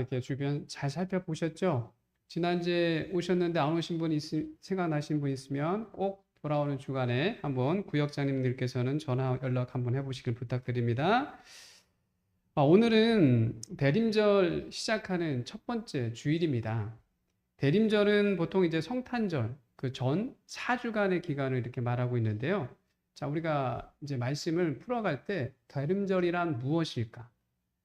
이렇게 주변 잘 살펴보셨죠? 지난주에 오셨는데 안 오신 분 있으, 생각나신 분 있으면 꼭 돌아오는 주간에 한번 구역장님들께서는 전화 연락 한번 해보시길 부탁드립니다. 아, 오늘은 대림절 시작하는 첫 번째 주일입니다. 대림절은 보통 이제 성탄절 그 전 4주간의 기간을 이렇게 말하고 있는데요. 자, 우리가 이제 말씀을 풀어갈 때 대림절이란 무엇일까?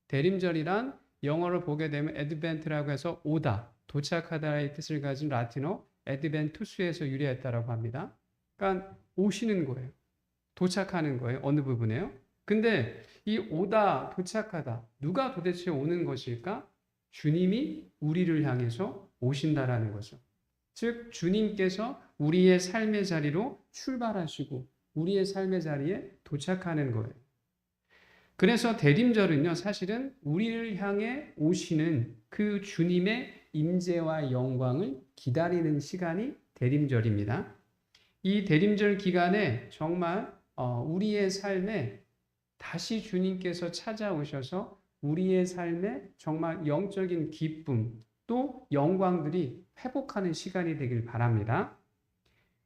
대림절이란 영어를 보게 되면 advent라고 해서 오다, 도착하다의 뜻을 가진 라틴어 adventus에서 유래했다라고 합니다. 그러니까 오시는 거예요. 도착하는 거예요. 어느 부분에요? 근데 이 오다, 도착하다, 누가 도대체 오는 것일까? 주님이 우리를 향해서 오신다라는 거죠. 즉, 주님께서 우리의 삶의 자리로 출발하시고 우리의 삶의 자리에 도착하는 거예요. 그래서 대림절은요, 사실은 우리를 향해 오시는 그 주님의 임재와 영광을 기다리는 시간이 대림절입니다. 이 대림절 기간에 정말 어, 우리의 삶에 다시 주님께서 찾아오셔서 우리의 삶에 정말 영적인 기쁨 또 영광들이 회복하는 시간이 되길 바랍니다.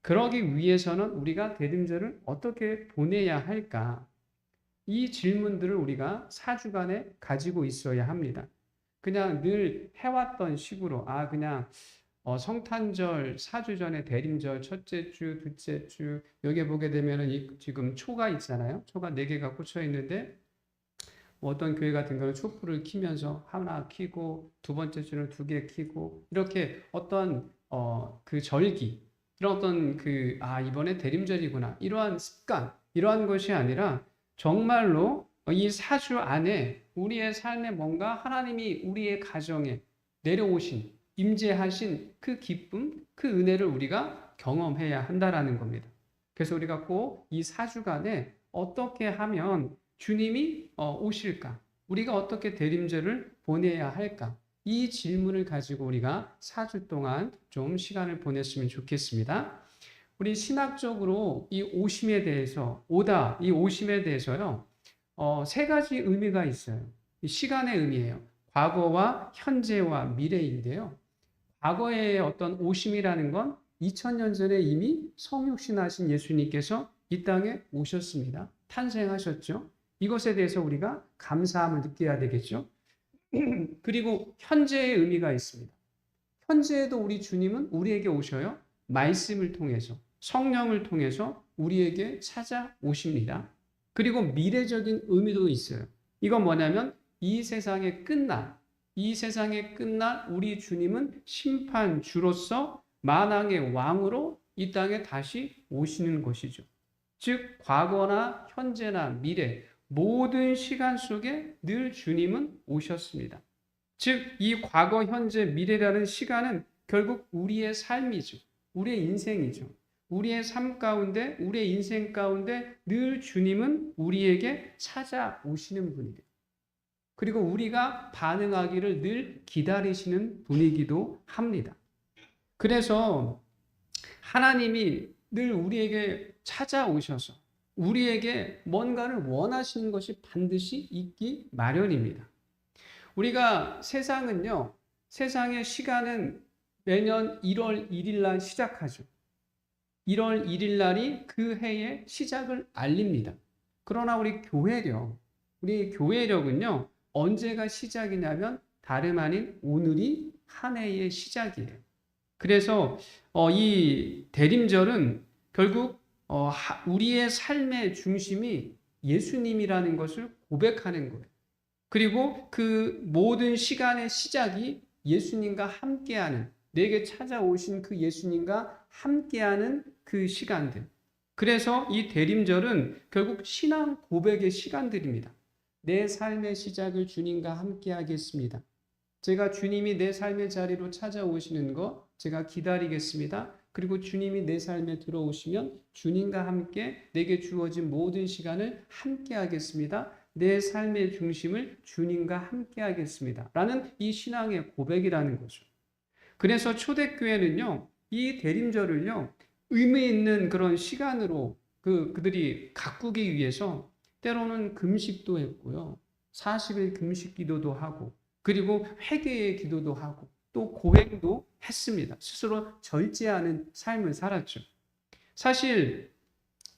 그러기 위해서는 우리가 대림절을 어떻게 보내야 할까? 이 질문들을 우리가 사주간에 가지고 있어야 합니다. 그냥 늘 해왔던 식으로, 아, 그냥 어, 성탄절, 사주 전에 대림절, 첫째 주, 둘째 주, 여기 보게 되면은 이, 지금 초가 있잖아요. 초가 네 개가 꽂혀 있는데, 뭐 어떤 교회 같은 경우는 촛불을 키면서 하나 키고, 두 번째 주는 두 개 키고, 이렇게 어떤, 어, 그 절기, 이런 어떤 그, 아, 이번에 대림절이구나. 이러한 습관, 이러한 것이 아니라 정말로 이 사주 안에 우리의 삶에 뭔가 하나님이 우리의 가정에 내려오신, 임재하신 그 기쁨, 그 은혜를 우리가 경험해야 한다라는 겁니다. 그래서 우리가 꼭 이 사주간에 어떻게 하면 주님이 어, 오실까? 우리가 어떻게 대림절을 보내야 할까? 이 질문을 가지고 우리가 4주 동안 좀 시간을 보냈으면 좋겠습니다. 우리 신학적으로 이 오심에 대해서, 오다, 이 오심에 대해서요, 어, 세 가지 의미가 있어요. 시간의 의미예요. 과거와 현재와 미래인데요. 과거의 어떤 오심이라는 건 2000년 전에 이미 성육신하신 예수님께서 이 땅에 오셨습니다. 탄생하셨죠. 이것에 대해서 우리가 감사함을 느껴야 되겠죠. 그리고 현재의 의미가 있습니다. 현재에도 우리 주님은 우리에게 오셔요. 말씀을 통해서, 성령을 통해서 우리에게 찾아오십니다. 그리고 미래적인 의미도 있어요. 이건 뭐냐면 이 세상의 끝날, 이 세상의 끝날 우리 주님은 심판주로서 만왕의 왕으로 이 땅에 다시 오시는 것이죠. 즉, 과거나 현재나 미래, 모든 시간 속에 늘 주님은 오셨습니다. 즉, 이 과거, 현재, 미래라는 시간은 결국 우리의 삶이죠. 우리의 인생이죠. 우리의 삶 가운데, 우리의 인생 가운데 늘 주님은 우리에게 찾아오시는 분이에요. 그리고 우리가 반응하기를 늘 기다리시는 분이기도 합니다. 그래서 하나님이 늘 우리에게 찾아오셔서 우리에게 뭔가를 원하시는 것이 반드시 있기 마련입니다. 우리가 세상은요, 세상의 시간은 매년 1월 1일 날 시작하죠. 1월 1일 날이 그 해의 시작을 알립니다. 그러나 우리 교회력, 우리 교회력은요, 언제가 시작이냐면 다름 아닌 오늘이 한 해의 시작이에요. 그래서 어, 이 대림절은 결국 어, 우리의 삶의 중심이 예수님이라는 것을 고백하는 거예요. 그리고 그 모든 시간의 시작이 예수님과 함께하는 내게 찾아오신 그 예수님과 함께하는 그 시간들. 그래서 이 대림절은 결국 신앙 고백의 시간들입니다. 내 삶의 시작을 주님과 함께 하겠습니다. 제가 주님이 내 삶의 자리로 찾아오시는 거 제가 기다리겠습니다. 그리고 주님이 내 삶에 들어오시면 주님과 함께 내게 주어진 모든 시간을 함께 하겠습니다. 내 삶의 중심을 주님과 함께 하겠습니다. 라는 이 신앙의 고백이라는 거죠. 그래서 초대교회는요, 이 대림절을요, 의미 있는 그런 시간으로 그, 그들이 가꾸기 위해서 때로는 금식도 했고요. 40일 금식 기도도 하고 그리고 회개의 기도도 하고 또 고행도 했습니다. 스스로 절제하는 삶을 살았죠. 사실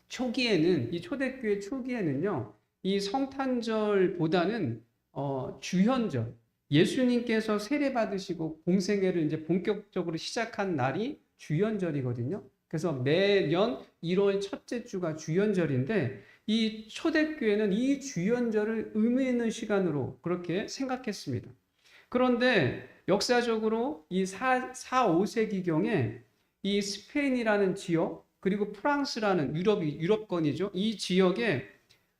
초기에는 이 초대교회 초기에는요. 이 성탄절보다는 어, 주현절 예수님께서 세례 받으시고 공생애를 이제 본격적으로 시작한 날이 주현절이거든요. 그래서 매년 1월 첫째 주가 주현절인데 이 초대교회는 이 주현절을 의미 있는 시간으로 그렇게 생각했습니다. 그런데 역사적으로 이 4, 4 5세기경에 이 스페인이라는 지역 그리고 프랑스라는 유럽이 유럽권이죠. 이 지역에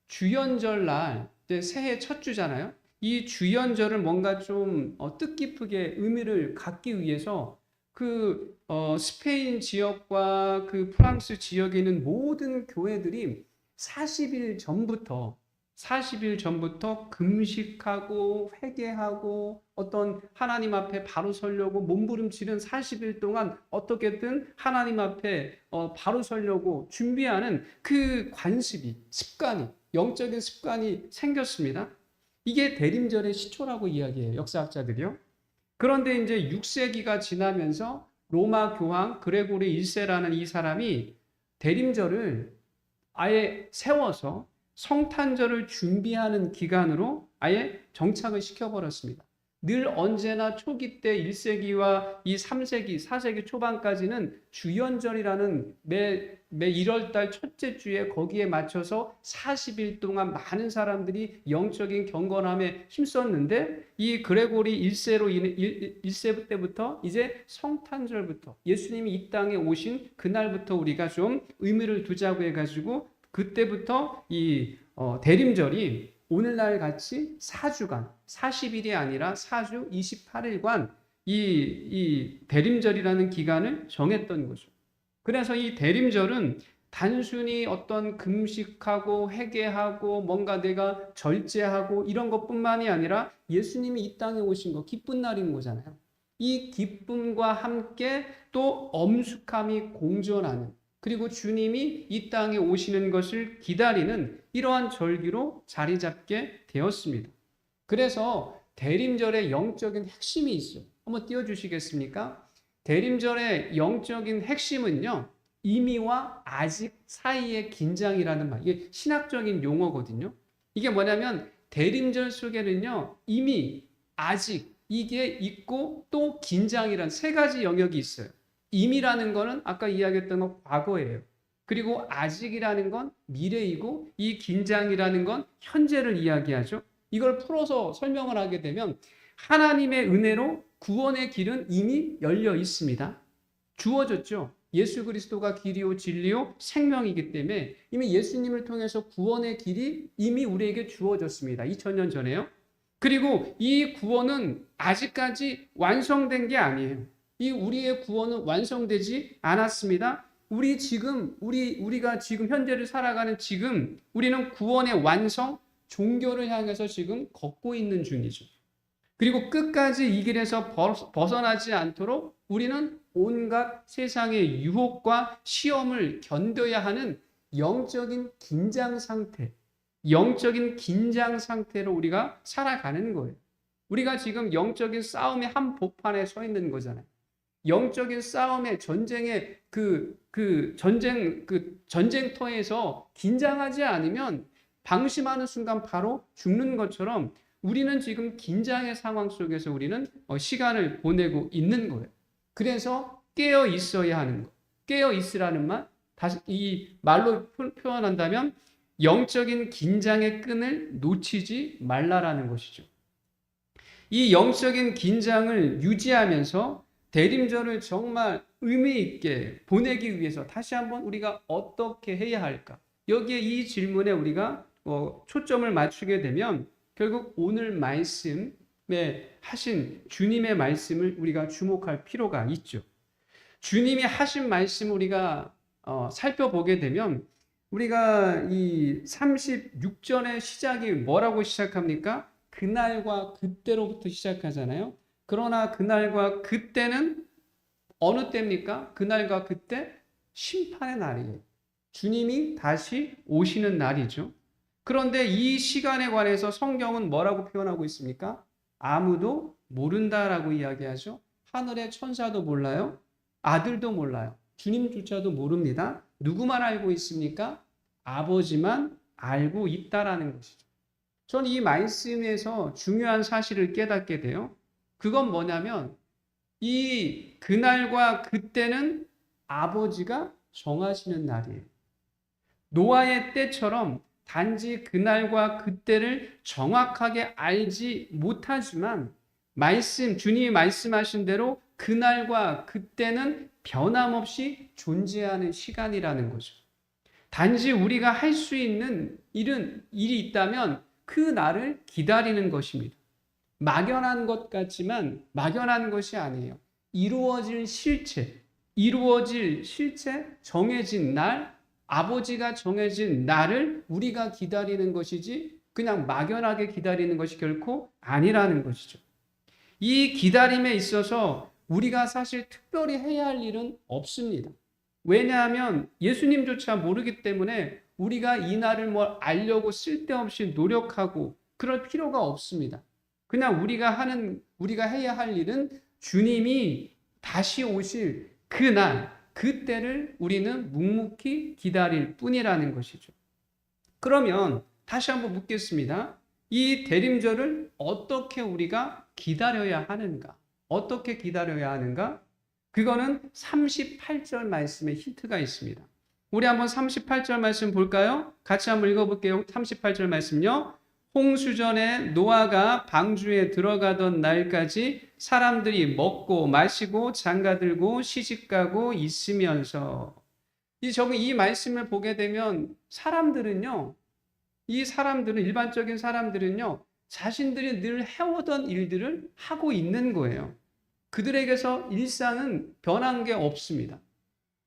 주연절 날 새해 첫 주잖아요. 이 주연절을 뭔가 좀 어, 뜻깊게 의미를 갖기 위해서 그 어, 스페인 지역과 그 프랑스 지역에 있는 모든 교회들이 40일 전부터 40일 전부터 금식하고 회개하고 어떤 하나님 앞에 바로 서려고 몸부림치는 40일 동안 어떻게든 하나님 앞에 어, 바로 서려고 준비하는 그 관습이 습관이 영적인 습관이 생겼습니다. 이게 대림절의 시초라고 이야기해요. 역사학자들이요. 그런데 이제 6세기가 지나면서 로마 교황 그레고리 1세라는 이 사람이 대림절을 아예 세워서 성탄절을 준비하는 기간으로 아예 정착을 시켜버렸습니다. 늘 언제나 초기 때 1세기와 이 3세기, 4세기 초반까지는 주연절이라는 매, 매 1월달 첫째 주에 거기에 맞춰서 40일 동안 많은 사람들이 영적인 경건함에 힘썼는데 이 그레고리 1세로 1세 때부터 이제 성탄절부터 예수님이 이 땅에 오신 그날부터 우리가 좀 의미를 두자고 해가지고 그때부터 이 어, 대림절이 오늘날 같이 4주간, 40일이 아니라 4주 28일간 이, 이 대림절이라는 기간을 정했던 거죠. 그래서 이 대림절은 단순히 어떤 금식하고 회개하고 뭔가 내가 절제하고 이런 것뿐만이 아니라 예수님이 이 땅에 오신 거 기쁜 날인 거잖아요. 이 기쁨과 함께 또 엄숙함이 공존하는 그리고 주님이 이 땅에 오시는 것을 기다리는 이러한 절기로 자리 잡게 되었습니다. 그래서 대림절의 영적인 핵심이 있어요. 한번 띄워주시겠습니까? 대림절의 영적인 핵심은요, 이미와 아직 사이의 긴장이라는 말. 이게 신학적인 용어거든요. 이게 뭐냐면 대림절 속에는요, 이미, 아직 이게 있고 또 긴장이란 세 가지 영역이 있어요. 임이라는 거는 아까 이야기했던 거 과거예요. 그리고 아직이라는 건 미래이고 이 긴장이라는 건 현재를 이야기하죠. 이걸 풀어서 설명을 하게 되면 하나님의 은혜로 구원의 길은 이미 열려 있습니다. 주어졌죠. 예수 그리스도가 길이요 진리요 생명이기 때문에 이미 예수님을 통해서 구원의 길이 이미 우리에게 주어졌습니다. 2000년 전에요. 그리고 이 구원은 아직까지 완성된 게 아니에요. 이 우리의 구원은 완성되지 않았습니다. 우리 지금 우리 우리가 지금 현재를 살아가는 지금 우리는 구원의 완성 종교를 향해서 지금 걷고 있는 중이죠. 그리고 끝까지 이 길에서 벗어나지 않도록 우리는 온갖 세상의 유혹과 시험을 견뎌야 하는 영적인 긴장 상태, 영적인 긴장 상태로 우리가 살아가는 거예요. 우리가 지금 영적인 싸움의 한 복판에 서 있는 거잖아요. 영적인 싸움의 전쟁의 그, 그 전쟁, 그 전쟁터에서 긴장하지 않으면 방심하는 순간 바로 죽는 것처럼 우리는 지금 긴장의 상황 속에서 우리는 어, 시간을 보내고 있는 거예요. 그래서 깨어 있어야 하는 거. 깨어 있으라는 말, 다시 이 말로 표현한다면 영적인 긴장의 끈을 놓치지 말라라는 것이죠. 이 영적인 긴장을 유지하면서 대림절을 정말 의미 있게 보내기 위해서 다시 한번 우리가 어떻게 해야 할까? 여기에 이 질문에 우리가 어, 초점을 맞추게 되면 결국 오늘 말씀에 하신 주님의 말씀을 우리가 주목할 필요가 있죠. 주님이 하신 말씀 우리가 어, 살펴보게 되면 우리가 이 36절의 시작이 뭐라고 시작합니까? 그날과 그때로부터 시작하잖아요. 그러나 그날과 그때는 어느 때입니까? 그날과 그때 심판의 날이에요. 주님이 다시 오시는 날이죠. 그런데 이 시간에 관해서 성경은 뭐라고 표현하고 있습니까? 아무도 모른다라고 이야기하죠. 하늘의 천사도 몰라요. 아들도 몰라요. 주님조차도 모릅니다. 누구만 알고 있습니까? 아버지만 알고 있다라는 것이죠. 저는 이 말씀에서 중요한 사실을 깨닫게 돼요. 그건 뭐냐면 이 그날과 그때는 아버지가 정하시는 날이에요. 노아의 때처럼 단지 그날과 그때를 정확하게 알지 못하지만 말씀 주님이 말씀하신 대로 그날과 그때는 변함없이 존재하는 시간이라는 거죠. 단지 우리가 할 수 있는 일은 일이 있다면 그 날을 기다리는 것입니다. 막연한 것 같지만 막연한 것이 아니에요. 이루어질 실체, 이루어질 실체, 정해진 날, 아버지가 정해진 날을 우리가 기다리는 것이지 그냥 막연하게 기다리는 것이 결코 아니라는 것이죠. 이 기다림에 있어서 우리가 사실 특별히 해야 할 일은 없습니다. 왜냐하면 예수님조차 모르기 때문에 우리가 이 날을 뭘 알려고 쓸데없이 노력하고 그럴 필요가 없습니다. 그냥 우리가 하는 우리가 해야 할 일은 주님이 다시 오실 그날 그때를 우리는 묵묵히 기다릴 뿐이라는 것이죠. 그러면 다시 한번 묻겠습니다. 이 대림절을 어떻게 우리가 기다려야 하는가? 어떻게 기다려야 하는가? 그거는 38절 말씀에 힌트가 있습니다. 우리 한번 38절 말씀 볼까요? 같이 한번 읽어볼게요. 38절 말씀요. 홍수전에 노아가 방주에 들어가던 날까지 사람들이 먹고 마시고 장가들고 시집가고 있으면서 이 저기 이 말씀을 보게 되면 사람들은요. 이 사람들은 일반적인 사람들은요. 자신들이 늘 해오던 일들을 하고 있는 거예요. 그들에게서 일상은 변한 게 없습니다.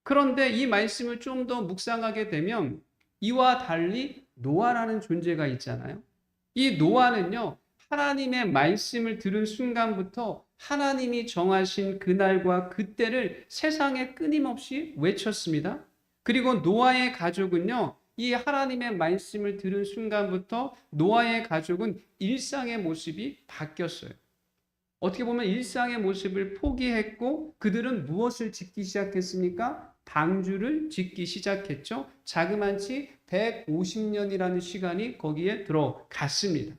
그런데 이 말씀을 좀 더 묵상하게 되면 이와 달리 노아라는 존재가 있잖아요. 이 노아는요, 하나님의 말씀을 들은 순간부터 하나님이 정하신 그날과 그때를 세상에 끊임없이 외쳤습니다. 그리고 노아의 가족은요, 이 하나님의 말씀을 들은 순간부터 노아의 가족은 일상의 모습이 바뀌었어요. 어떻게 보면 일상의 모습을 포기했고 그들은 무엇을 짓기 시작했습니까? 방주를 짓기 시작했죠. 자그만치 150년이라는 시간이 거기에 들어갔습니다.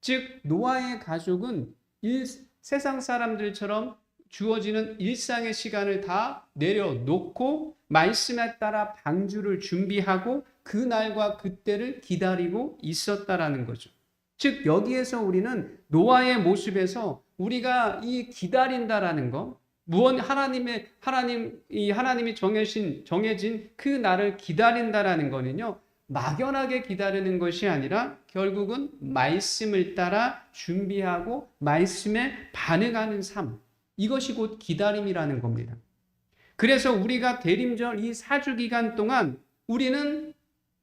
즉 노아의 가족은 일, 세상 사람들처럼 주어지는 일상의 시간을 다 내려놓고 말씀에 따라 방주를 준비하고 그 날과 그때를 기다리고 있었다라는 거죠. 즉 여기에서 우리는 노아의 모습에서 우리가 이 기다린다라는 거, 무언 하나님의 하나님 이 하나님이 정해진 정해진 그 날을 기다린다라는 거는요. 막연하게 기다리는 것이 아니라 결국은 말씀을 따라 준비하고 말씀에 반응하는 삶. 이것이 곧 기다림이라는 겁니다. 그래서 우리가 대림절 이 사주 기간 동안 우리는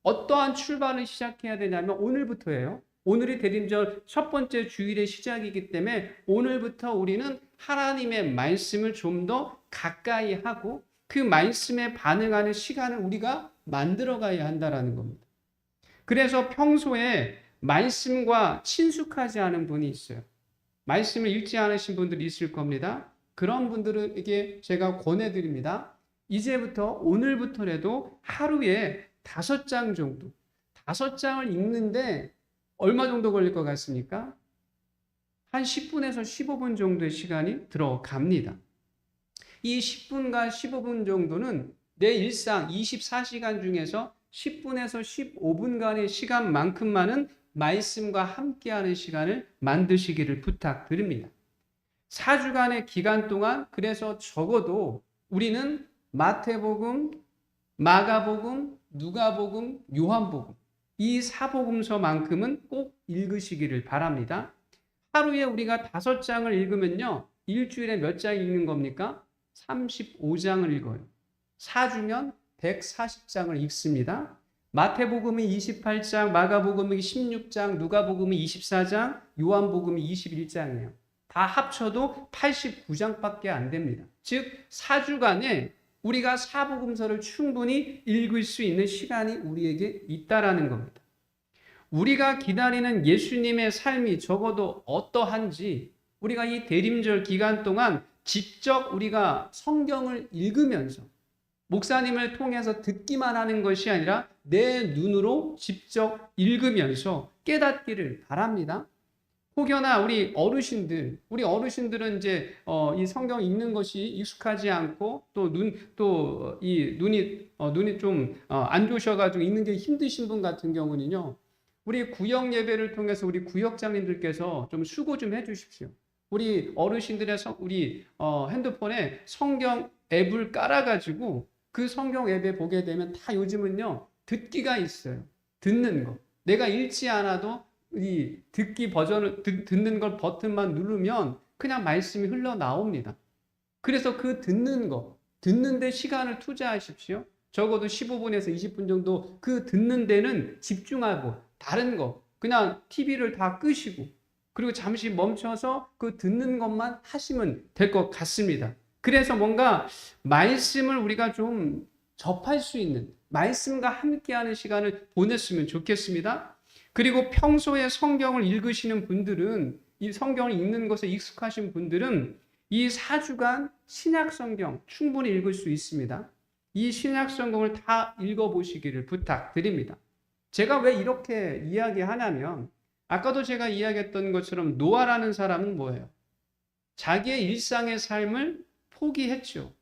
어떠한 출발을 시작해야 되냐면 오늘부터예요. 오늘이 대림절 첫 번째 주일의 시작이기 때문에 오늘부터 우리는 하나님의 말씀을 좀 더 가까이 하고 그 말씀에 반응하는 시간을 우리가 만들어 가야 한다라는 겁니다. 그래서 평소에 말씀과 친숙하지 않은 분이 있어요. 말씀을 읽지 않으신 분들이 있을 겁니다. 그런 분들에게 제가 권해드립니다. 이제부터 오늘부터라도 하루에 다섯 장 정도, 다섯 장을 읽는데 얼마 정도 걸릴 것 같습니까? 한 10분에서 15분 정도의 시간이 들어갑니다. 이 10분과 15분 정도는 내 일상 24시간 중에서 10분에서 15분간의 시간만큼만은 말씀과 함께하는 시간을 만드시기를 부탁드립니다. 4주간의 기간 동안 그래서 적어도 우리는 마태복음, 마가복음, 누가복음, 요한복음 이 사복음서만큼은 꼭 읽으시기를 바랍니다. 하루에 우리가 다섯 장을 읽으면요. 일주일에 몇 장 읽는 겁니까? 35장을 읽어요. 4주면 140장을 읽습니다. 마태복음이 28장, 마가복음이 16장, 누가복음이 24장, 요한복음이 21장이에요. 다 합쳐도 89장밖에 안 됩니다. 즉 4주간에 우리가 사복음서를 충분히 읽을 수 있는 시간이 우리에게 있다라는 겁니다. 우리가 기다리는 예수님의 삶이 적어도 어떠한지 우리가 이 대림절 기간 동안 직접 우리가 성경을 읽으면서 목사님을 통해서 듣기만 하는 것이 아니라 내 눈으로 직접 읽으면서 깨닫기를 바랍니다. 혹여나 우리 어르신들, 우리 어르신들은 이제 어, 이 성경 읽는 것이 익숙하지 않고 또 눈 또 이 눈이 어, 눈이 좀 안 좋으셔가지고 읽는 게 힘드신 분 같은 경우는요. 우리 구역 예배를 통해서 우리 구역장님들께서 좀 수고 좀 해주십시오. 우리 어르신들의 성, 우리 어, 핸드폰에 성경 앱을 깔아가지고 그 성경 앱에 보게 되면 다 요즘은요 듣기가 있어요. 듣는 거. 내가 읽지 않아도 이 듣기 버전을 듣, 듣는 걸 버튼만 누르면 그냥 말씀이 흘러 나옵니다. 그래서 그 듣는 거, 듣는데 시간을 투자하십시오. 적어도 15분에서 20분 정도 그 듣는 데는 집중하고 다른 거 그냥 TV를 다 끄시고 그리고 잠시 멈춰서 그 듣는 것만 하시면 될 것 같습니다. 그래서 뭔가 말씀을 우리가 좀 접할 수 있는 말씀과 함께하는 시간을 보냈으면 좋겠습니다. 그리고 평소에 성경을 읽으시는 분들은 이 성경을 읽는 것에 익숙하신 분들은 이 4주간 신약 성경 충분히 읽을 수 있습니다. 이 신약 성경을 다 읽어 보시기를 부탁드립니다. 제가 왜 이렇게 이야기하냐면 아까도 제가 이야기했던 것처럼 노아라는 사람은 뭐예요? 자기의 일상의 삶을 포기했죠.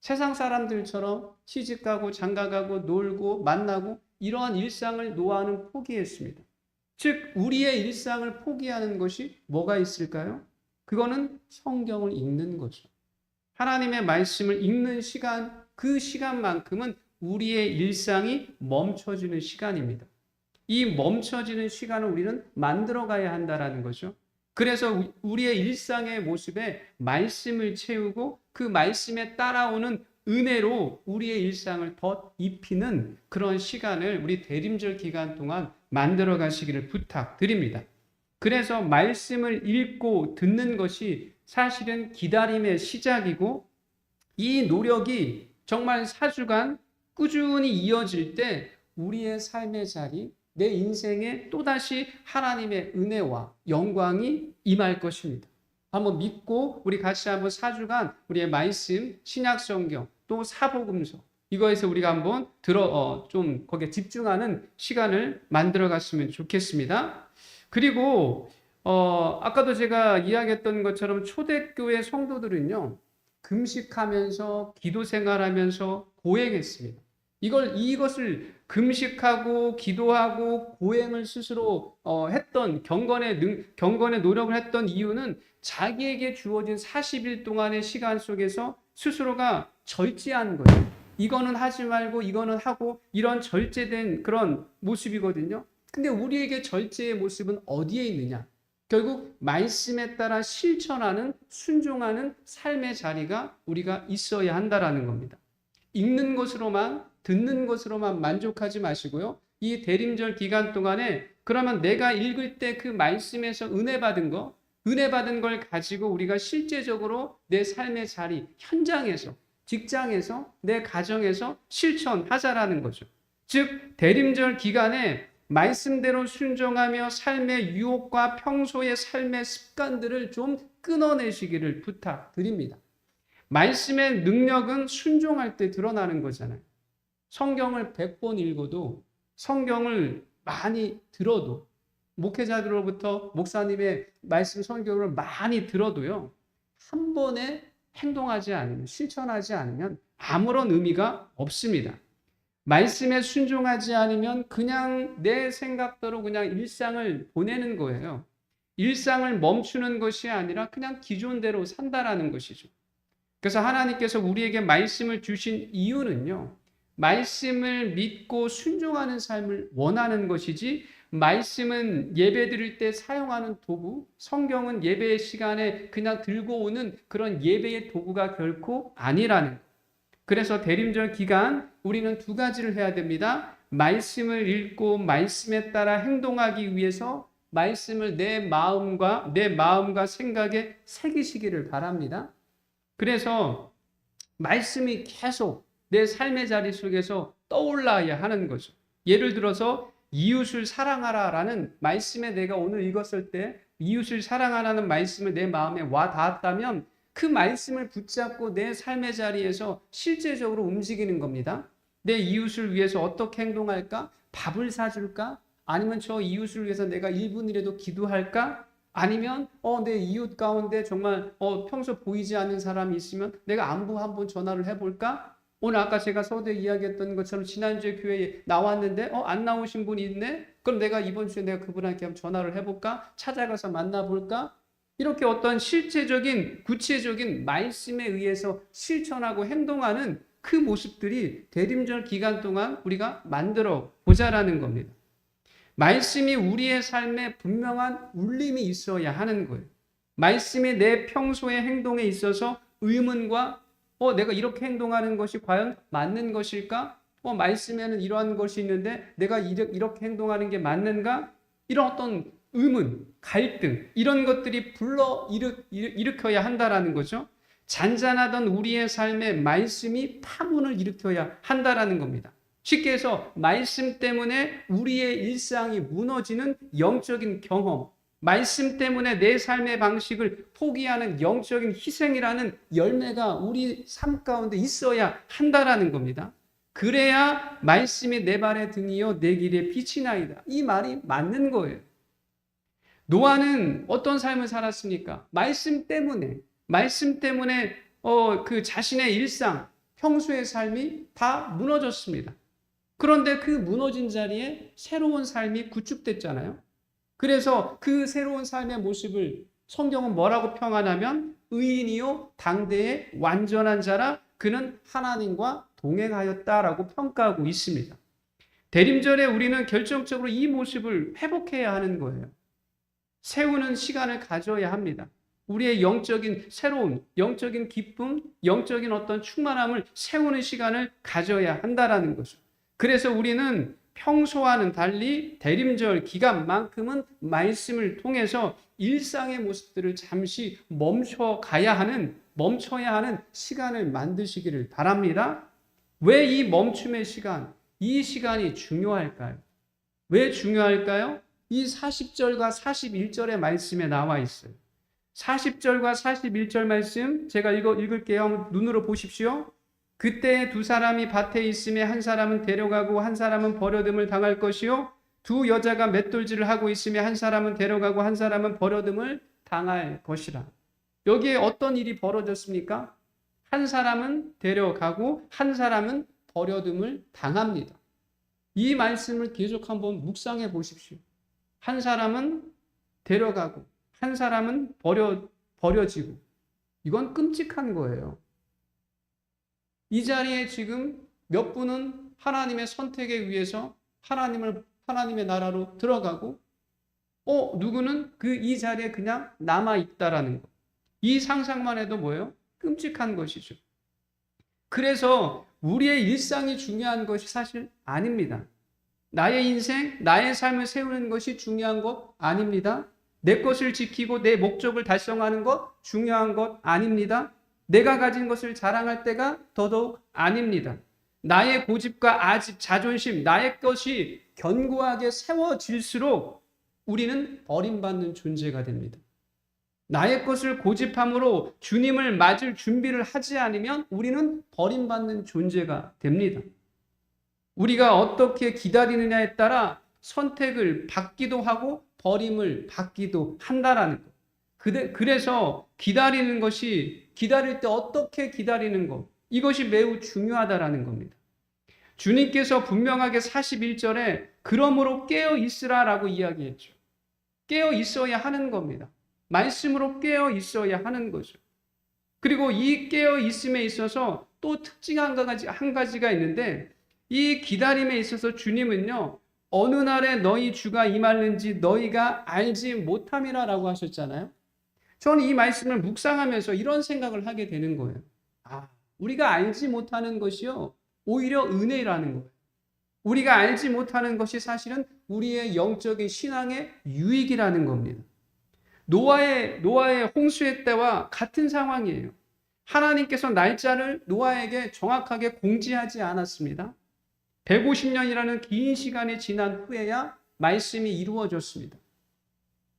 세상 사람들처럼 시집가고 장가가고 놀고 만나고 이러한 일상을 노아는 포기했습니다. 즉 우리의 일상을 포기하는 것이 뭐가 있을까요? 그거는 성경을 읽는 거죠. 하나님의 말씀을 읽는 시간 그 시간만큼은 우리의 일상이 멈춰지는 시간입니다. 이 멈춰지는 시간을 우리는 만들어 가야 한다라는 거죠. 그래서 우리의 일상의 모습에 말씀을 채우고 그 말씀에 따라오는 은혜로 우리의 일상을 더 입히는 그런 시간을 우리 대림절 기간 동안 만들어 가시기를 부탁드립니다. 그래서 말씀을 읽고 듣는 것이 사실은 기다림의 시작이고 이 노력이 정말 사주간 꾸준히 이어질 때 우리의 삶의 자리, 내 인생에 또다시 하나님의 은혜와 영광이 임할 것입니다. 한번 믿고 우리 같이 한번 사주간 우리의 말씀, 신약 성경, 또 사복음서 이거에서 우리가 한번 들어 어, 좀 거기에 집중하는 시간을 만들어 갔으면 좋겠습니다. 그리고 어, 아까도 제가 이야기했던 것처럼 초대교회 성도들은요. 금식하면서 기도 생활하면서 고행했습니다. 이걸 이것을 금식하고 기도하고 고행을 스스로 어, 했던 경건의 능, 경건의 노력을 했던 이유는 자기에게 주어진 40일 동안의 시간 속에서 스스로가 절제한 거예요. 이거는 하지 말고 이거는 하고 이런 절제된 그런 모습이거든요. 근데 우리에게 절제의 모습은 어디에 있느냐? 결국 말씀에 따라 실천하는 순종하는 삶의 자리가 우리가 있어야 한다라는 겁니다. 읽는 것으로만 듣는 것으로만 만족하지 마시고요. 이 대림절 기간 동안에 그러면 내가 읽을 때 그 말씀에서 은혜 받은 거, 은혜 받은 걸 가지고 우리가 실제적으로 내 삶의 자리, 현장에서, 직장에서, 내 가정에서 실천하자라는 거죠. 즉, 대림절 기간에 말씀대로 순종하며 삶의 유혹과 평소의 삶의 습관들을 좀 끊어내시기를 부탁드립니다. 말씀의 능력은 순종할 때 드러나는 거잖아요. 성경을 100번 읽어도 성경을 많이 들어도 목회자들로부터 목사님의 말씀 성경을 많이 들어도요. 한 번에 행동하지 않으면 실천하지 않으면 아무런 의미가 없습니다. 말씀에 순종하지 않으면 그냥 내 생각대로 그냥 일상을 보내는 거예요. 일상을 멈추는 것이 아니라 그냥 기존대로 산다라는 것이죠. 그래서 하나님께서 우리에게 말씀을 주신 이유는요. 말씀을 믿고 순종하는 삶을 원하는 것이지 말씀은 예배 드릴 때 사용하는 도구, 성경은 예배 시간에 그냥 들고 오는 그런 예배의 도구가 결코 아니라는 그래서 대림절 기간 우리는 두 가지를 해야 됩니다. 말씀을 읽고 말씀에 따라 행동하기 위해서 말씀을 내 마음과 내 마음과 생각에 새기시기를 바랍니다. 그래서 말씀이 계속 내 삶의 자리 속에서 떠올라야 하는 거죠. 예를 들어서 이웃을 사랑하라라는 말씀에 내가 오늘 읽었을 때 이웃을 사랑하라는 말씀을 내 마음에 와 닿았다면 그 말씀을 붙잡고 내 삶의 자리에서 실제적으로 움직이는 겁니다. 내 이웃을 위해서 어떻게 행동할까? 밥을 사줄까? 아니면 저 이웃을 위해서 내가 1분이라도 기도할까? 아니면 어, 내 이웃 가운데 정말 어, 평소 보이지 않는 사람이 있으면 내가 안부 한번 전화를 해볼까? 오늘 아까 제가 서두에 이야기했던 것처럼 지난주에 교회에 나왔는데 어, 안 나오신 분이 있네? 그럼 내가 이번 주에 내가 그분한테 한번 전화를 해볼까? 찾아가서 만나볼까? 이렇게 어떤 실제적인 구체적인 말씀에 의해서 실천하고 행동하는 그 모습들이 대림절 기간 동안 우리가 만들어 보자라는 겁니다. 말씀이 우리의 삶에 분명한 울림이 있어야 하는 거예요. 말씀이 내 평소의 행동에 있어서 의문과 어, 내가 이렇게 행동하는 것이 과연 맞는 것일까? 어, 말씀에는 이러한 것이 있는데 내가 이렇게 행동하는 게 맞는가? 이런 어떤 의문, 갈등, 이런 것들이 불러 일으, 일으켜야 한다라는 거죠. 잔잔하던 우리의 삶에 말씀이 파문을 일으켜야 한다라는 겁니다. 쉽게 해서 말씀 때문에 우리의 일상이 무너지는 영적인 경험, 말씀 때문에 내 삶의 방식을 포기하는 영적인 희생이라는 열매가 우리 삶 가운데 있어야 한다라는 겁니다. 그래야 말씀이 내 발의 등이요 내 길에 빛이 나이다. 이 말이 맞는 거예요. 노아는 어떤 삶을 살았습니까? 말씀 때문에 말씀 때문에 어, 그 자신의 일상, 평소의 삶이 다 무너졌습니다. 그런데 그 무너진 자리에 새로운 삶이 구축됐잖아요. 그래서 그 새로운 삶의 모습을 성경은 뭐라고 평하냐면 의인이요 당대의 완전한 자라 그는 하나님과 동행하였다라고 평가하고 있습니다. 대림절에 우리는 결정적으로 이 모습을 회복해야 하는 거예요. 세우는 시간을 가져야 합니다. 우리의 영적인 새로운 영적인 기쁨, 영적인 어떤 충만함을 세우는 시간을 가져야 한다라는 거죠. 그래서 우리는 평소와는 달리 대림절 기간만큼은 말씀을 통해서 일상의 모습들을 잠시 멈춰 가야 하는 멈춰야 하는 시간을 만드시기를 바랍니다. 왜 이 멈춤의 시간, 이 시간이 중요할까요? 왜 중요할까요? 이 40절과 41절의 말씀에 나와 있어요. 40절과 41절 말씀 제가 읽어 읽을게요. 눈으로 보십시오. 그때 두 사람이 밭에 있음에 한 사람은 데려가고 한 사람은 버려둠을 당할 것이요 두 여자가 맷돌질을 하고 있음에 한 사람은 데려가고 한 사람은 버려둠을 당할 것이라. 여기에 어떤 일이 벌어졌습니까? 한 사람은 데려가고 한 사람은 버려둠을 당합니다. 이 말씀을 계속 한번 묵상해 보십시오. 한 사람은 데려가고 한 사람은 버려 버려지고 이건 끔찍한 거예요. 이 자리에 지금 몇 분은 하나님의 선택에 의해서 하나님을 하나님의 나라로 들어가고 어 누구는 그 이 자리에 그냥 남아 있다라는 것. 이 상상만 해도 뭐예요? 끔찍한 것이죠. 그래서 우리의 일상이 중요한 것이 사실 아닙니다. 나의 인생, 나의 삶을 세우는 것이 중요한 것 아닙니다. 내 것을 지키고 내 목적을 달성하는 것 중요한 것 아닙니다. 내가 가진 것을 자랑할 때가 더더욱 아닙니다. 나의 고집과 아집, 자존심, 나의 것이 견고하게 세워질수록 우리는 버림받는 존재가 됩니다. 나의 것을 고집함으로 주님을 맞을 준비를 하지 않으면 우리는 버림받는 존재가 됩니다. 우리가 어떻게 기다리느냐에 따라 선택을 받기도 하고 버림을 받기도 한다라는 것. 그래서 기다리는 것이 기다릴 때 어떻게 기다리는 것 이것이 매우 중요하다라는 겁니다. 주님께서 분명하게 41절에 그러므로 깨어 있으라라고 이야기했죠. 깨어 있어야 하는 겁니다. 말씀으로 깨어 있어야 하는 거죠. 그리고 이 깨어 있음에 있어서 또 특징 한 가지 한 가지가 있는데 이 기다림에 있어서 주님은요 어느 날에 너희 주가 임하는지 너희가 알지 못함이라라고 하셨잖아요. 저는 이 말씀을 묵상하면서 이런 생각을 하게 되는 거예요. 아, 우리가 알지 못하는 것이요. 오히려 은혜라는 거예요. 우리가 알지 못하는 것이 사실은 우리의 영적인 신앙의 유익이라는 겁니다. 노아의, 노아의 홍수의 때와 같은 상황이에요. 하나님께서 날짜를 노아에게 정확하게 공지하지 않았습니다. 150년이라는 긴 시간이 지난 후에야 말씀이 이루어졌습니다.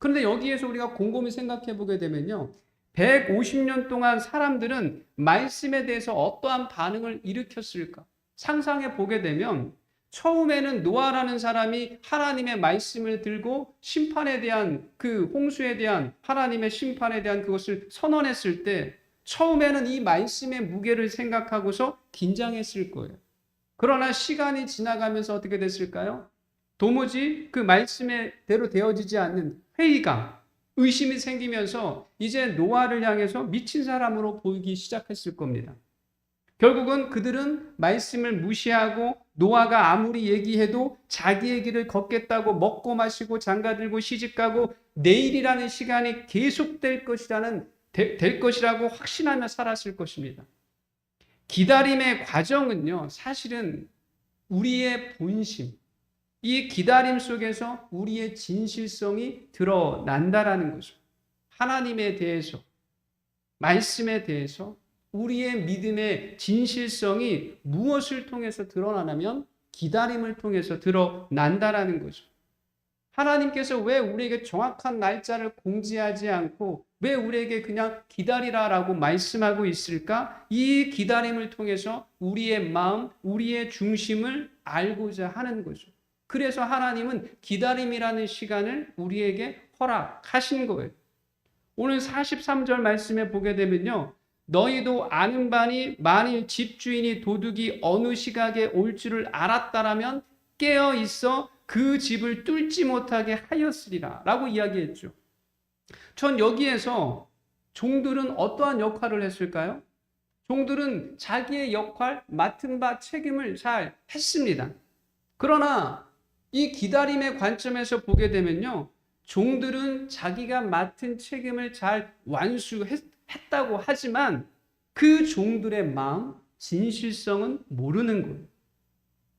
그런데 여기에서 우리가 곰곰이 생각해 보게 되면요. 150년 동안 사람들은 말씀에 대해서 어떠한 반응을 일으켰을까? 상상해 보게 되면 처음에는 노아라는 사람이 하나님의 말씀을 들고 심판에 대한 그 홍수에 대한 하나님의 심판에 대한 그것을 선언했을 때 처음에는 이 말씀의 무게를 생각하고서 긴장했을 거예요. 그러나 시간이 지나가면서 어떻게 됐을까요? 도무지 그 말씀대로 되어지지 않는 회의감, 의심이 생기면서 이제 노아를 향해서 미친 사람으로 보이기 시작했을 겁니다. 결국은 그들은 말씀을 무시하고 노아가 아무리 얘기해도 자기의 길을 걷겠다고 먹고 마시고 장가들고 시집가고 내일이라는 시간이 계속될 것이라는 되- 될 것이라고 확신하며 살았을 것입니다. 기다림의 과정은요, 사실은 우리의 본심, 이 기다림 속에서 우리의 진실성이 드러난다라는 거죠. 하나님에 대해서, 말씀에 대해서 우리의 믿음의 진실성이 무엇을 통해서 드러나냐면 기다림을 통해서 드러난다라는 거죠. 하나님께서 왜 우리에게 정확한 날짜를 공지하지 않고 왜 우리에게 그냥 기다리라라고 말씀하고 있을까? 이 기다림을 통해서 우리의 마음, 우리의 중심을 알고자 하는 거죠. 그래서 하나님은 기다림이라는 시간을 우리에게 허락하신 거예요. 오늘 43절 말씀에 보게 되면요. 너희도 아는 바니 만일 집주인이 도둑이 어느 시각에 올 줄을 알았다라면 깨어 있어 그 집을 뚫지 못하게 하였으리라 라고 이야기했죠. 전 여기에서 종들은 어떠한 역할을 했을까요? 종들은 자기의 역할, 맡은 바 책임을 잘 했습니다. 그러나 이 기다림의 관점에서 보게 되면요. 종들은 자기가 맡은 책임을 잘 완수했다고 하지만 그 종들의 마음, 진실성은 모르는 거예요.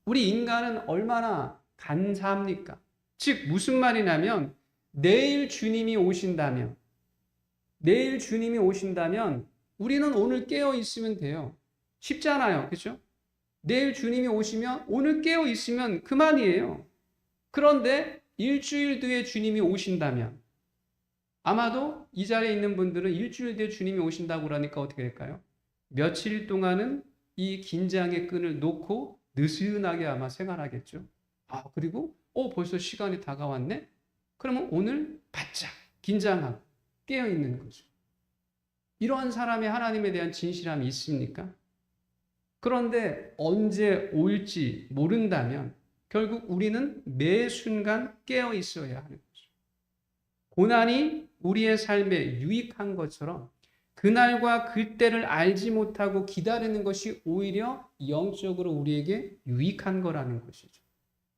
우리 인간은 얼마나 간사합니까? 즉, 무슨 말이냐면, 내일 주님이 오신다면, 내일 주님이 오신다면, 우리는 오늘 깨어 있으면 돼요. 쉽잖아요. 그죠? 내일 주님이 오시면, 오늘 깨어 있으면 그만이에요. 그런데 일주일 뒤에 주님이 오신다면, 아마도 이 자리에 있는 분들은 일주일 뒤에 주님이 오신다고 그러니까 어떻게 될까요? 며칠 동안은 이 긴장의 끈을 놓고 느슨하게 아마 생활하겠죠. 아, 그리고, 어, 벌써 시간이 다가왔네? 그러면 오늘 바짝 긴장하고 깨어있는 거죠. 이러한 사람이 하나님에 대한 진실함이 있습니까? 그런데 언제 올지 모른다면 결국 우리는 매 순간 깨어 있어야 하는 거죠. 고난이 우리의 삶에 유익한 것처럼 그날과 그때를 알지 못하고 기다리는 것이 오히려 영적으로 우리에게 유익한 거라는 것이죠.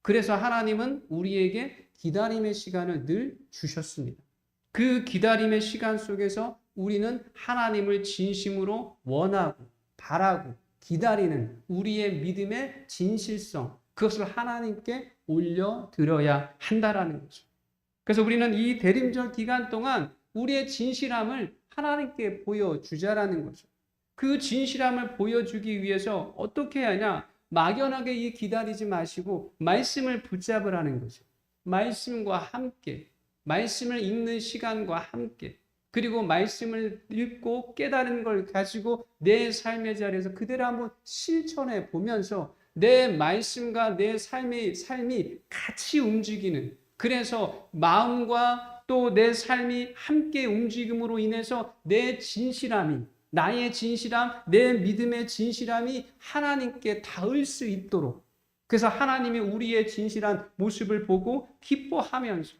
그래서 하나님은 우리에게 기다림의 시간을 늘 주셨습니다. 그 기다림의 시간 속에서 우리는 하나님을 진심으로 원하고 바라고 기다리는 우리의 믿음의 진실성, 그것을 하나님께 올려드려야 한다라는 거죠. 그래서 우리는 이 대림절 기간 동안 우리의 진실함을 하나님께 보여주자라는 거죠. 그 진실함을 보여주기 위해서 어떻게 하냐? 막연하게 이 기다리지 마시고 말씀을 붙잡으라는 거죠. 말씀과 함께, 말씀을 읽는 시간과 함께, 그리고 말씀을 읽고 깨달은 걸 가지고 내 삶의 자리에서 그대로 한번 실천해 보면서 내 말씀과 내 삶의 삶이 같이 움직이는 그래서 마음과 또 내 삶이 함께 움직임으로 인해서 내 진실함이 나의 진실함, 내 믿음의 진실함이 하나님께 닿을 수 있도록 그래서 하나님이 우리의 진실한 모습을 보고 기뻐하면서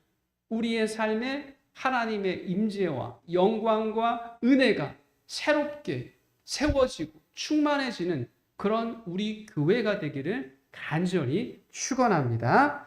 우리의 삶에 하나님의 임재와 영광과 은혜가 새롭게 세워지고 충만해지는 그런 우리 교회가 되기를 간절히 축원합니다.